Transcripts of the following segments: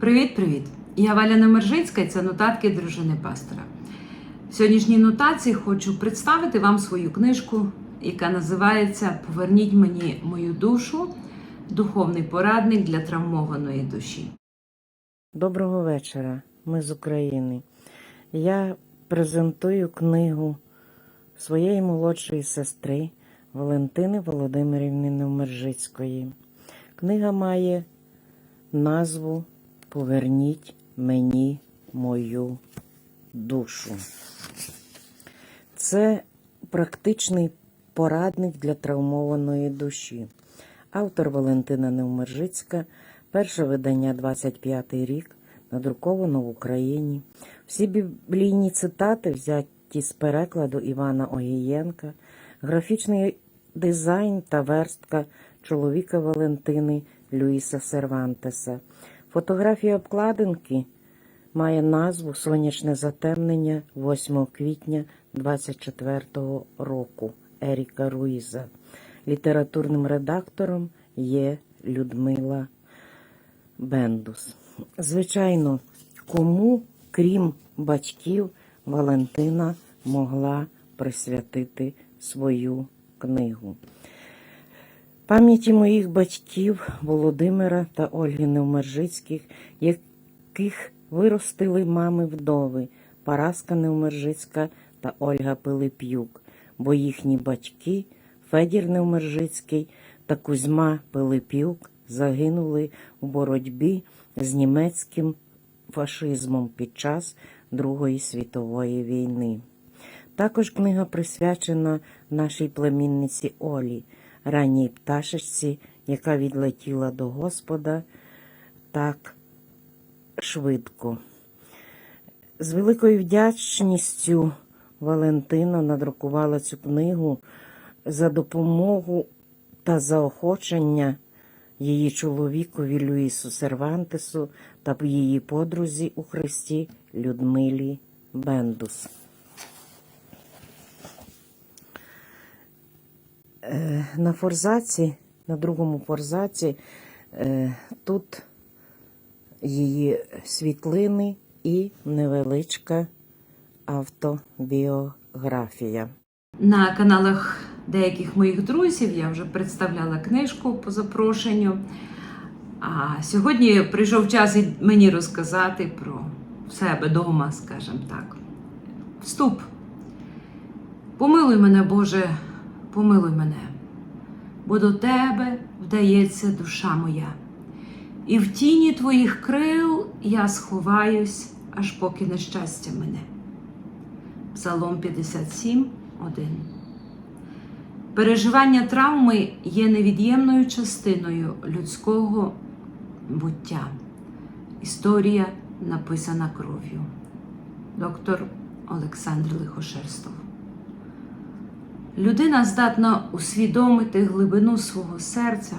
Привіт-привіт! Я Валя Немержицька і це нотатки дружини пастора. В сьогоднішній нотації хочу представити вам свою книжку, яка називається Поверніть мені мою душу. Духовний порадник для травмованої душі. Доброго вечора. Ми з України. Я презентую книгу своєї молодшої сестри Валентини Володимирівни Невмержицької. Книга має назву Поверніть мені мою душу. Це практичний порадник для травмованої душі. Автор Валентина Невмержицька, перше видання 25 рік, надруковано в Україні. Всі біблійні цитати взяті з перекладу Івана Огієнка, графічний дизайн та верстка чоловіка Валентини Люїса Сервантеса. Фотографія обкладинки має назву Сонячне затемнення 8 квітня 24 року Еріка Руїза. Літературним редактором є Людмила Бендус. Звичайно, кому, крім батьків, Валентина могла присвятити свою книгу. Пам'яті моїх батьків Володимира та Ольги Невмержицьких, яких виростили мами вдови Параска Невмержицька та Ольга Пилип'юк, бо їхні батьки Федір Невмержицький та Кузьма Пилип'юк загинули у боротьбі з німецьким фашизмом під час Другої світової війни. Також книга присвячена нашій племінниці Олі, ранній пташечці, яка відлетіла до Господа так швидко. З великою вдячністю Валентина надрукувала цю книгу за допомогу та заохочення її чоловікові Люїсу Сервантесу та її подрузі у Христі Людмилі Бендус. На форзаці, на другому форзаці, е, тут її світлини і невеличка автобіографія. На каналах деяких моїх друзів я вже представляла книжку по запрошенню. А сьогодні прийшов час і мені розказати про себе дома, скажімо так. Вступ. Помилуй мене, Боже, помилуй мене, бо до Тебе вдається душа моя. І в тіні Твоїх крил я сховаюсь, аж поки нещастя мене. Псалом 57, 1. Переживання травми є невід'ємною частиною людського буття. Історія написана кров'ю. Доктор Олександр Лихошерстов. Людина здатна усвідомити глибину свого серця,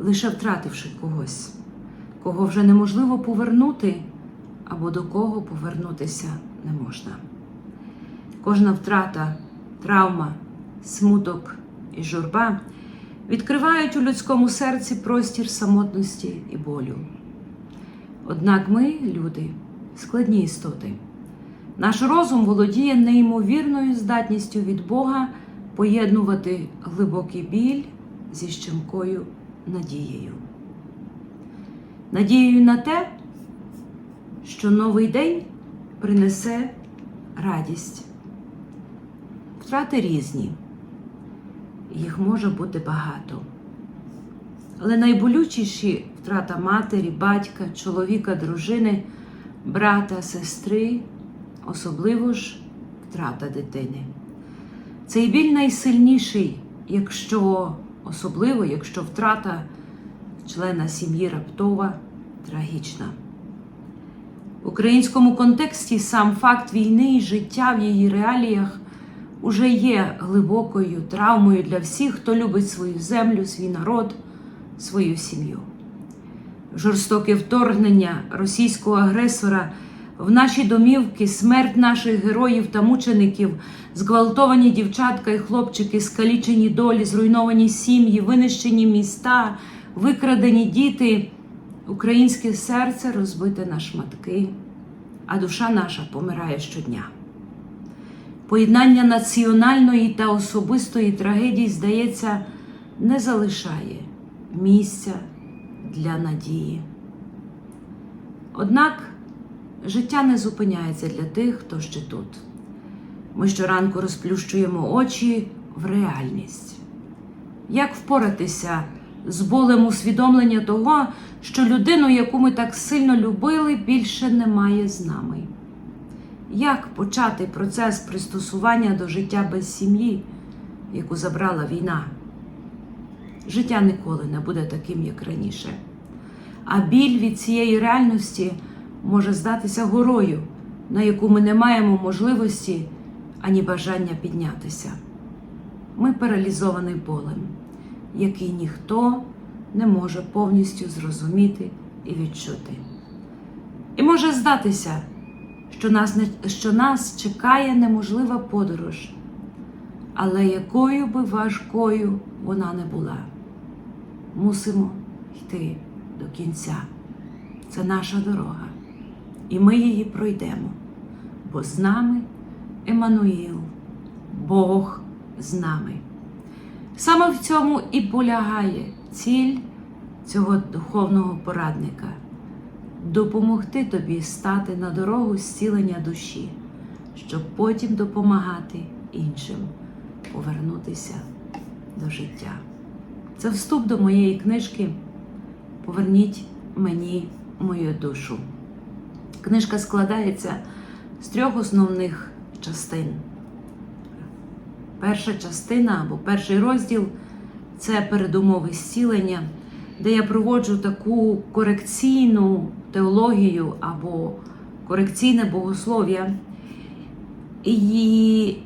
лише втративши когось, кого вже неможливо повернути, або до кого повернутися не можна. Кожна втрата, травма, смуток і журба відкривають у людському серці простір самотності і болю. Однак ми, люди, складні істоти. Наш розум володіє неймовірною здатністю від Бога поєднувати глибокий біль зі щемкою надією. Надією на те, що новий день принесе радість. Втрати різні, їх може бути багато. Але найболючіші втрата матері, батька, чоловіка, дружини, брата, сестри, особливо ж втрата дитини. Цей біль найсильніший, якщо особливо, якщо втрата члена сім'ї раптова, трагічна. В українському контексті сам факт війни і життя в її реаліях уже є глибокою травмою для всіх, хто любить свою землю, свій народ, свою сім'ю. Жорстоке вторгнення російського агресора в наші домівки, смерть наших героїв та мучеників, зґвалтовані дівчатка і хлопчики, скалічені долі, зруйновані сім'ї, винищені міста, викрадені діти Українське серце розбите на шматки, а душа наша помирає щодня. Поєднання національної та особистої трагедії, здається, не залишає місця для надії. Однак життя не зупиняється для тих, хто ще тут. Ми щоранку розплющуємо очі в реальність. Як впоратися з болем усвідомлення того, що людину, яку ми так сильно любили, більше немає з нами? Як почати процес пристосування до життя без сім'ї, яку забрала війна? Життя ніколи не буде таким, як раніше. А біль від цієї реальності може здатися горою, на яку ми не маємо можливості ані бажання піднятися. Ми паралізовані болем, який ніхто не може повністю зрозуміти і відчути. І може здатися, що нас, не, що нас чекає неможлива подорож, але якою би важкою вона не була, мусимо йти до кінця. Це наша дорога, і ми її пройдемо, бо з нами Еммануїл, Бог з нами. Саме в цьому і полягає ціль цього духовного порадника допомогти тобі стати на дорогу зцілення душі, щоб потім допомагати іншим повернутися до життя. Це вступ до моєї книжки Поверніть мені мою душу. Книжка складається з трьох основних частин. Перша частина або перший розділ це передумови зцілення, де я проводжу таку корекційну теологію або корекційне богослов'я. І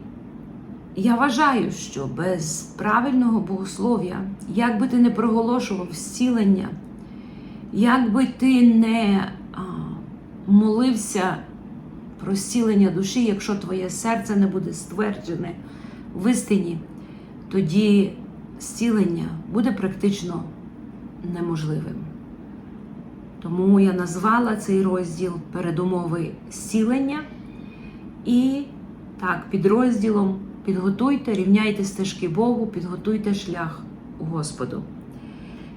я вважаю, що без правильного богослов'я, як би ти не проголошував зцілення, як би ти не молився про зцілення душі, якщо твоє серце не буде стверджене в істині, тоді зцілення буде практично неможливим. Тому я назвала цей розділ передумови зцілення і так, підрозділом підготуйте, рівняйте стежки Богу, підготуйте шлях Господу.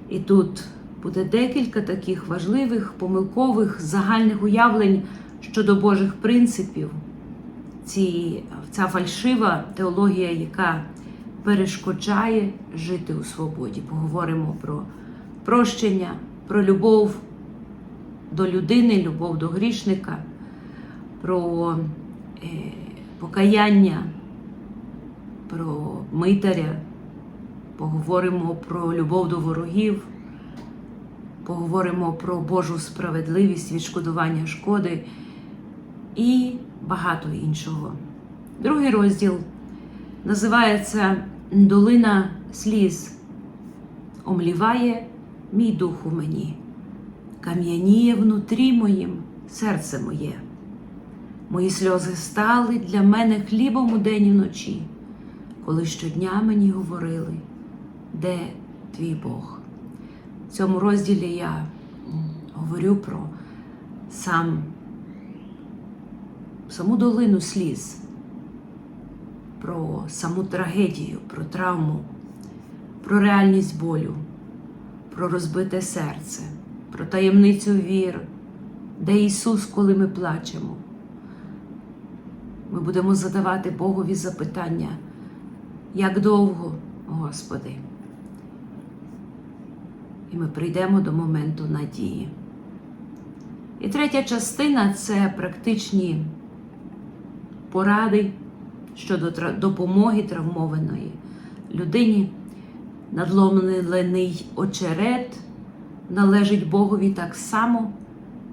І тут буде декілька таких важливих, помилкових, загальних уявлень щодо Божих принципів. Ці, ця фальшива теологія, яка перешкоджає жити у свободі. Поговоримо про прощення, про любов до людини, любов до грішника, про е, покаяння, про митаря, поговоримо про любов до ворогів, поговоримо про Божу справедливість, відшкодування шкоди і багато іншого. Другий розділ називається Долина сліз. Омліває мій дух у мені, кам'яніє внутрі моїм серце моє. Мої сльози стали для мене хлібом у день і вночі, коли щодня мені говорили, де твій Бог. В цьому розділі я говорю про сам, саму долину сліз, про саму трагедію, про травму, про реальність болю, про розбите серце, про таємницю вір, де Ісус, коли ми плачемо. Ми будемо задавати Богові запитання, як довго, Господи. І ми прийдемо до моменту надії. І третя частина це практичні поради щодо допомоги травмованої людині. Надломлений очерет належить Богові так само,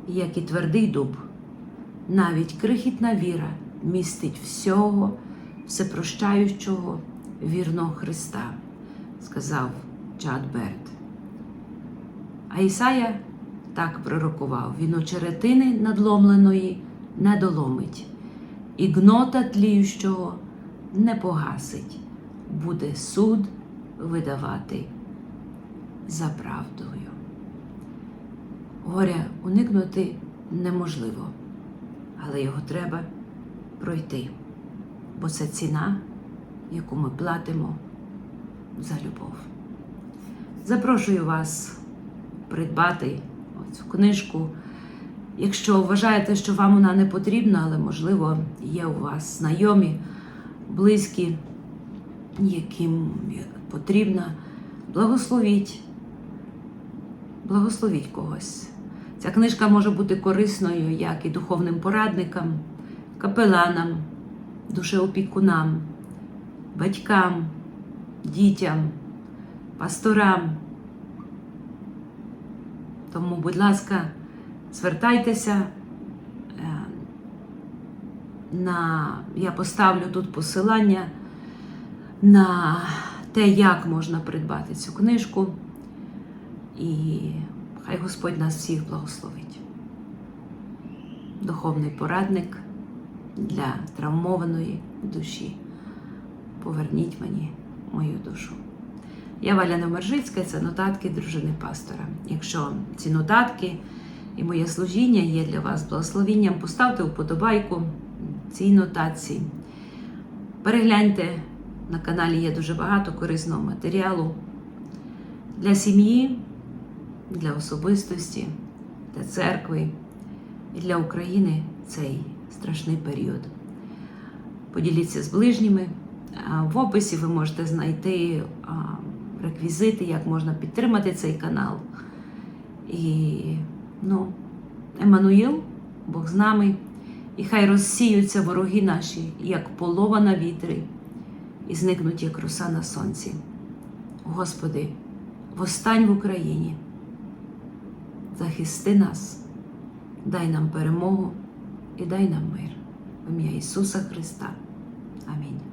як і твердий дуб. Навіть крихітна віра містить всього, всепрощаючого вірного Христа, сказав Чад Берт. А Ісая так пророкував: він очеретини надломленої не доломить, і гнота тліющого не погасить, буде суд видавати за правдою. Горя уникнути неможливо, але його треба пройти, бо це ціна, яку ми платимо за любов. Запрошую вас придбати цю книжку. Якщо вважаєте, що вам вона не потрібна, але можливо є у вас знайомі, близькі, яким потрібна, благословіть, благословіть когось. Ця книжка може бути корисною як і духовним порадникам, капеланам, душеопікунам, батькам, дітям, пасторам. Тому, будь ласка, звертайтеся. е, На, я поставлю тут посилання на те, як можна придбати цю книжку. І хай Господь нас всіх благословить. Духовний порадник для травмованої душі. Поверніть мені мою душу. Я Валя Номержицька, це нотатки дружини пастора. Якщо ці нотатки і моє служіння є для вас благословінням, поставте вподобайку цій нотації. Перегляньте, на каналі є дуже багато корисного матеріалу для сім'ї, для особистості, для церкви і для України цей страшний період. Поділіться з ближніми. В описі ви можете знайти реквізити, як можна підтримати цей канал. І ну, Еммануїл, Бог з нами, і хай розсіються вороги наші, як полова на вітрі, і зникнуть, як роса на сонці. Господи, восстань в Україні, захисти нас, дай нам перемогу і дай нам мир. В ім'я Ісуса Христа. Амінь.